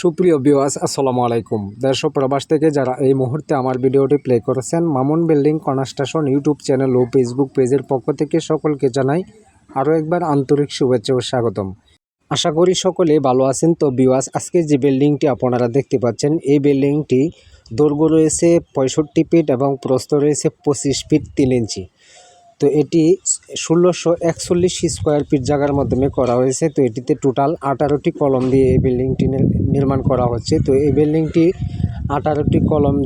সুপ্রিয় বিওয়াস আসসালামু আলাইকুম। দেশ প্রবাস থেকে যারা এই মুহূর্তে আমার ভিডিওটি প্লে করেছেন, Mamun building construction YouTube channel ও ফেসবুক পেজের পক্ষ থেকে সকলকে জানাই আরও একবার আন্তরিক শুভেচ্ছা ও স্বাগতম। আশা করি সকলে ভালো আছেন। তো বিওয়াস আজকে যে বিল্ডিংটি আপনারা দেখতে পাচ্ছেন, এই বিল্ডিংটি দৈর্ঘ্য রয়েছে পঁয়ষট্টি ফিট এবং প্রস্থ রয়েছে পঁচিশ ফিট তিন ইঞ্চি। তো এটি ষোলোশো একচল্লিশ স্কোয়ার ফিট জায়গার মাধ্যমে করা হয়েছে। তো এটিতে টোটাল আঠারোটি কলম দিয়ে এই বিল্ডিংটি নির্মাণ করা হচ্ছে। তো এই বিল্ডিংটি আঠারোটি কলম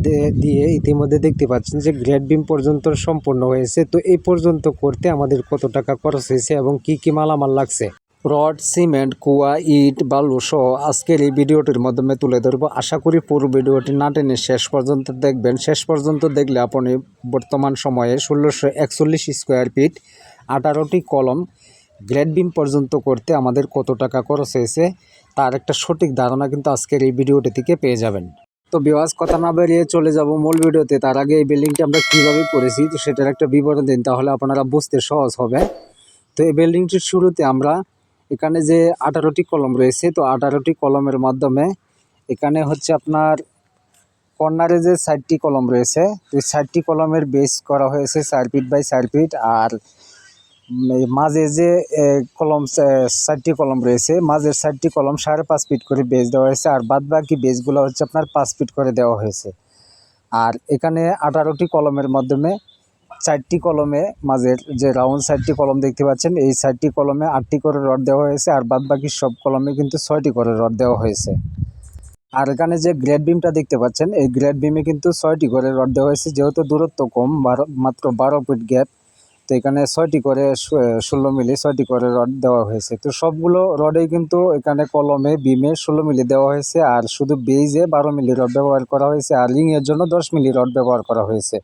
দিয়ে ইতিমধ্যে দেখতে পাচ্ছেন যে গ্রেড বিম পর্যন্ত সম্পূর্ণ হয়েছে। তো এই পর্যন্ত করতে আমাদের কত টাকা খরচ হয়েছে এবং কি কি মালামাল লাগছে? রড, সিমেন্ট, কুয়া, ইট, বালু সহ আজকের এই ভিডিওটির মাধ্যমে তুলে ধরবো। আশা করি পুরো ভিডিওটি না টেনে শেষ পর্যন্ত দেখবেন। শেষ পর্যন্ত দেখলে আপনি বর্তমান সময়ে ষোলোশো একচল্লিশ স্কোয়ার ফিট, আঠারোটি কলম, গ্রেড বিম পর্যন্ত করতে আমাদের কত টাকা খরচ হয়েছে তার একটা সঠিক ধারণা কিন্তু আজকের এই ভিডিওটি থেকে পেয়ে যাবেন। তো বিওয়াজ কথা না বেরিয়ে চলে যাব মূল ভিডিওতে। তার আগে এই বিল্ডিংটি আমরা কীভাবে করেছি তো সেটার একটা বিবরণ দিন, তাহলে আপনারা বুঝতে সহজ হবে। তো এই বিল্ডিংটির শুরুতে আমরা এখানে যে আঠারোটি কলম রয়েছে, তো আঠারোটি কলমের মাধ্যমে এখানে হচ্ছে আপনার কর্নারে যে ষাটটি কলম রয়েছে, তো ষাটটি কলমের বেস করা হয়েছে চার ফিট বাই চার ফিট আর মাঝে যে কলম ষাটটি কলম রয়েছে মাঝের ষাটটি কলম সাড়ে পাঁচ ফিট করে বেস দেওয়া হয়েছে আর বাদ বাকি বেসগুলো হচ্ছে আপনার পাঁচ ফিট করে দেওয়া হয়েছে। আর এখানে আঠারোটি কলমের মাধ্যমে চারটি কলমে মাঝের যে রাউন্ড সাইডটি কলম দেখতে পাচ্ছেন, এই সাইডটি কলমে আটটি করে রড দেওয়া হয়েছে আর বাদ বাকি সব কলমে কিন্তু ছয়টি করে রড দেওয়া হয়েছে। আর এখানে যে গ্রেড বিমটা দেখতে পাচ্ছেন, এই গ্রেড বিমে কিন্তু ছয়টি করে রড দেওয়া হয়েছে, যেহেতু দূরত্ব কম, বারো, মাত্র বারো ফিট গ্যাপ তো এখানে ছয়টি করে ষোলো মিলি ছয়টি করে রড দেওয়া হয়েছে। তো সবগুলো রডেই কিন্তু এখানে কলমে বিমে ষোলো মিলি দেওয়া হয়েছে আর শুধু বেইজে বারো মিলি রড ব্যবহার করা হয়েছে আর রিংয়ের জন্য দশ মিলি রড ব্যবহার করা হয়েছে।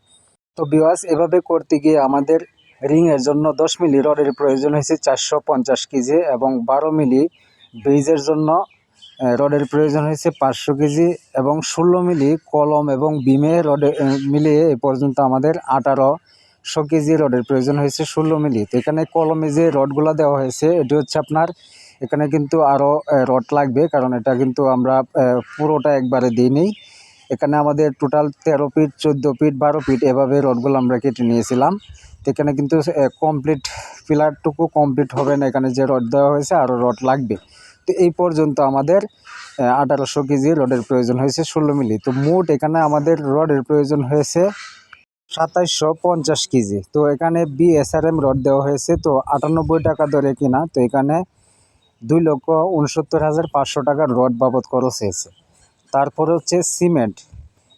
তো বিওয়াস এভাবে করতে গিয়ে আমাদের রিংয়ের জন্য দশ মিলি রডের প্রয়োজন হয়েছে চারশো পঞ্চাশ কেজি এবং বারো মিলি বেইজের জন্য রডের প্রয়োজন হয়েছে পাঁচশো কেজি এবং ষোলো মিলি কলম এবং বিমে রডে মিলিয়ে এ পর্যন্ত আমাদের আঠারোশো কেজি রডের প্রয়োজন হয়েছে ষোলো মিলি। তো এখানে কলমে যে রডগুলো দেওয়া হয়েছে, এটি হচ্ছে আপনার, এখানে কিন্তু আরও রড লাগবে কারণ এটা কিন্তু আমরা পুরোটা একবারে দিইনি। এখানে আমাদের টোটাল তেরো ফিট চোদ্দ ফিট বারো ফিট এভাবে রডগুলো আমরা কেটে নিয়েছিলাম। তো এখানে কিন্তু কমপ্লিট পিলারটুকু কমপ্লিট হবে না। এখানে যে রড দেওয়া হয়েছে আরও রড লাগবে। তো এই পর্যন্ত আমাদের আঠারোশো কেজি রডের প্রয়োজন হয়েছে ষোলো মিলি। তো মোট এখানে আমাদের রডের প্রয়োজন হয়েছে সাতাইশশো পঞ্চাশ কেজি। তো এখানে বিএসআরএম রড দেওয়া হয়েছে। তো আটানব্বই টাকা দরে কিনা। তো এখানে দুই লক্ষ উনসত্তর হাজার পাঁচশো টাকার রড বাবদ খরচ হয়েছে। তারপর হচ্ছে সিমেন্ট।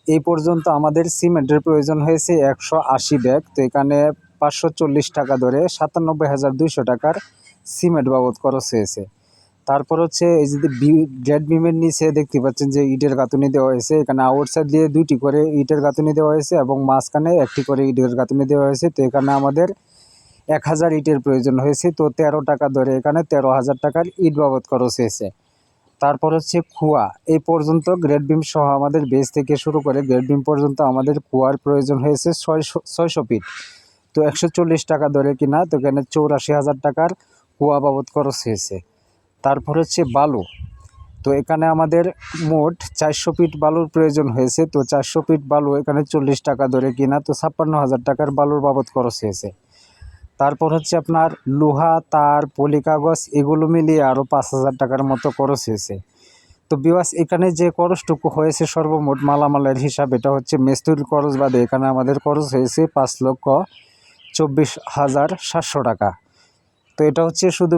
এই পর্যন্ত আমাদের সিমেন্টের প্রয়োজন হয়েছে একশো আশি ব্যাগ। তো এখানে পাঁচশো চল্লিশ টাকা ধরে সাতানব্বই হাজার দুইশো টাকার সিমেন্ট বাবদ খরচ হয়েছে। তারপর হচ্ছে এই যদি গ্রেড বিমের নিচে দেখতে পাচ্ছেন যে ইটের গাঁথুনি দেওয়া হয়েছে। এখানে আউটসাইড দিয়ে দুইটি করে ইটের গাঁথুনি দেওয়া হয়েছে এবং মাঝখানে একটি করে ইটের গাঁথুনি দেওয়া হয়েছে। তো এখানে আমাদের এক হাজার ইটের প্রয়োজন হয়েছে। তো তেরো টাকা ধরে এখানে তেরো হাজার টাকার ইট বাবদ খরচ হয়েছে। তারপর হচ্ছে কুয়া এই পর্যন্ত গ্রেড বিম সহ আমাদের বেস থেকে শুরু করে গ্রেড বিম পর্যন্ত আমাদের কুয়ার প্রয়োজন হয়েছে ছয়শো ছয়শো ফিট তো একশো চল্লিশ টাকা ধরে কিনা, তো এখানে চৌরাশি হাজার টাকার কুয়া বাবদ খরচ হয়েছে। তারপর হচ্ছে বালু। তো এখানে আমাদের মোট চারশো ফিট বালুর প্রয়োজন হয়েছে, তো চারশো ফিট বালু এখানে চল্লিশ টাকা ধরে কিনা, তো ছাপ্পান্ন হাজার টাকার বালুর বাবদ খরচ হয়েছে। তারপর হচ্ছে আপনার লোহা, তার পলি কাগজ এগুলো মিলিয়ে আরও পাঁচ হাজার টাকার মতো খরচ হয়েছে। তো বিওয়াস এখানে যে খরচটুকু হয়েছে সর্বমোট মালামালের হিসাব, এটা হচ্ছে মেস্তুরির খরচ বাদে এখানে আমাদের খরচ হয়েছে পাঁচ লক্ষ চব্বিশ হাজার সাতশো টাকা। তো এটা হচ্ছে শুধু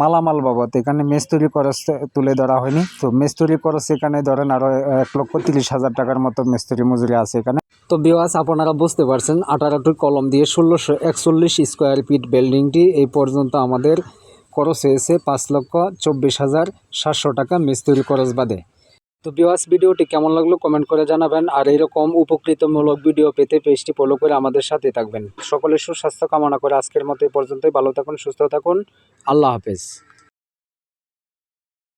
মালামাল বাবদ, এখানে মেস্তুরি খরচ তুলে ধরা হয়নি। তো মেস্তুরি খরচ এখানে ধরেন আরও এক লক্ষ তিরিশ হাজার টাকার মতো মেস্তুরি মজুরি আছে এখানে। তো বিওয়াস আপনারা বুঝতে পারছেন আঠারোটি কলম দিয়ে ষোলোশো একচল্লিশ স্কোয়ার ফিট বিল্ডিংটি এই পর্যন্ত আমাদের খরচ হয়েছে পাঁচ লক্ষ চব্বিশ হাজার সাতশো টাকা মিস্ত্রি খরচ বাদে। তো বিওয়াস ভিডিওটি কেমন লাগল কমেন্ট করে জানাবেন, আর এরকম উপকৃতমূলক ভিডিও পেতে পেজটি ফলো করে আমাদের সাথে থাকবেন। সকলের সুস্বাস্থ্য কামনা করে আজকের মতো এই পর্যন্তই। ভালো থাকুন, সুস্থ থাকুন। আল্লাহ হাফেজ।